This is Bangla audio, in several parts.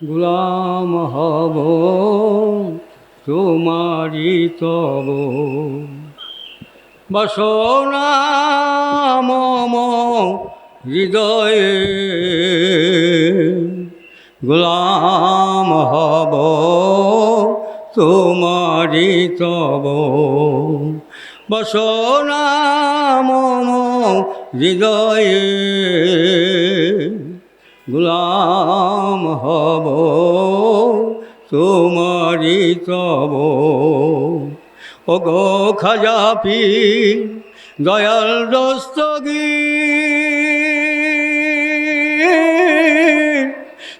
গুলাম হব তোমারি তব। বাসনা মম হৃদয়ে গুলাম হব তোমারি তব। বাসনা মম হৃদয়ে গুলাম হব তোমারি তব। ও গো খাজাপি দয়াল দস্তগীর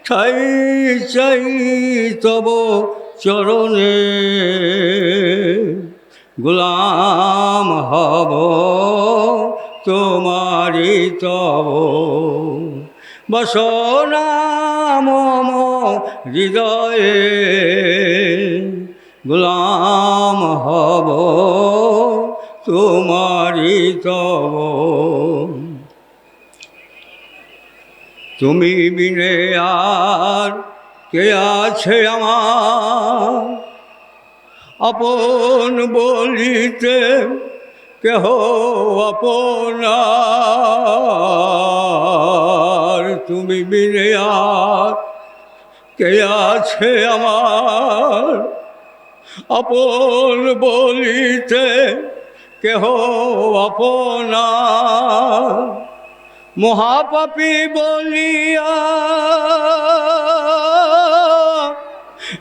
ঠাই চাই তব চরণে। গুলাম হব তোমারি তব। বসনা মম হৃদয়ে, গুলাম হব তোমারি তব। তুমি বিনে আর কে আছে আমার? আপন বলিতে কেহ আপনার তুমি বিনে আর কে আছে আমার? আপন বলিতে কেহ আপনার? মহাপাপী বলিয়া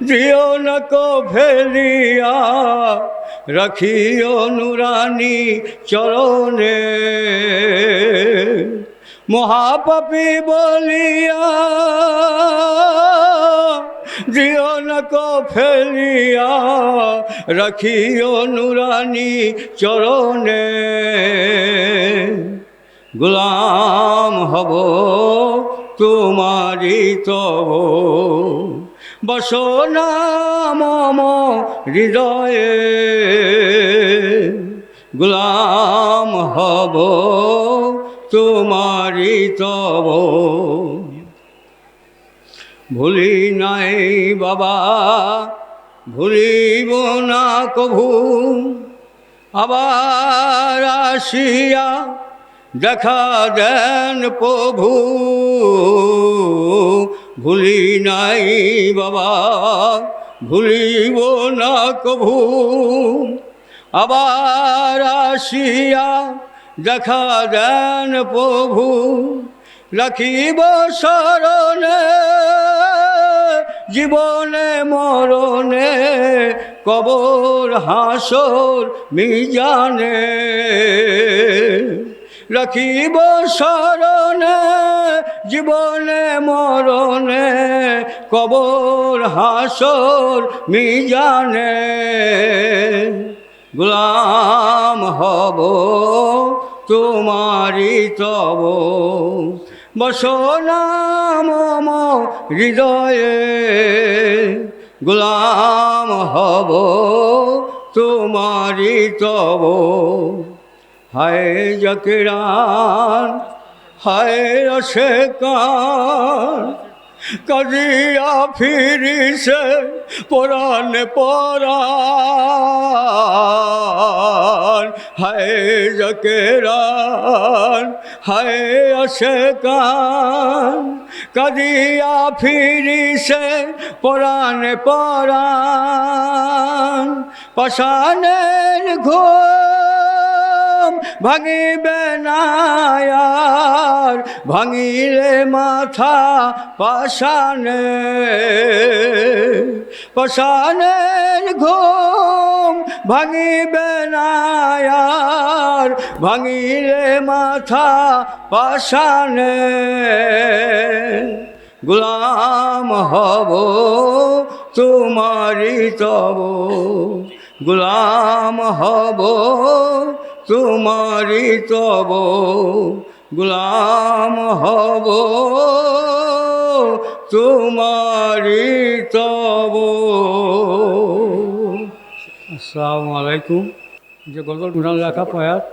দিও না কো ফেলিয়া রাখিও নুরানি চরণে। মহাপাপী বলিয়া দিও না কো ফেলিয়া রাখিও নুরানি চরণে। গুলাম হব তোমারি তব। বসনা মম হৃদয়ে। গুলাম হব তোমারি তব। ভুলি নাই বাবা, ভুলিব না কভু। আবার আসিয়া দেখা দেন প্রভু। ভুলি নাই বাবা, ভুলিব না কভু। আবার আসিয়া দেখা দেন প্রভু, রাখিব শরণে, জীবনে মরণে, কবর হাসর মিজানে। রাখিব শরণে, জীবনে মরণে, কবর হাসর মিজানে। গুলাম হব তোমারি তব। বসনা মম হৃদয়ে, গুলাম হব তোমারি তব। হায় জকিরান হায় রসে কান কাজিয়া ফিরিছে পরাণ পরাণ। হায় জকেরান, হায় আসে কান কাজিয়া ফিরিছে পরাণ পরাণ। পাশানের ঘুম ভাঙিবে নায়ার ভাঙিলে মাথা পাশানে পাশানের ঘুম ভাঙিবে নায়ার ভাঙিলে মাথা পাশানে গুলাম হব তোমারি তব। গুলাম হব তোমারি তব। গুলাম হব তোমারি তব। আসসালামু আলাইকুম। যে গজল গুণাল লেখা পয়াত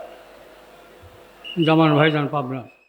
জামান ভাইজান পাবনা।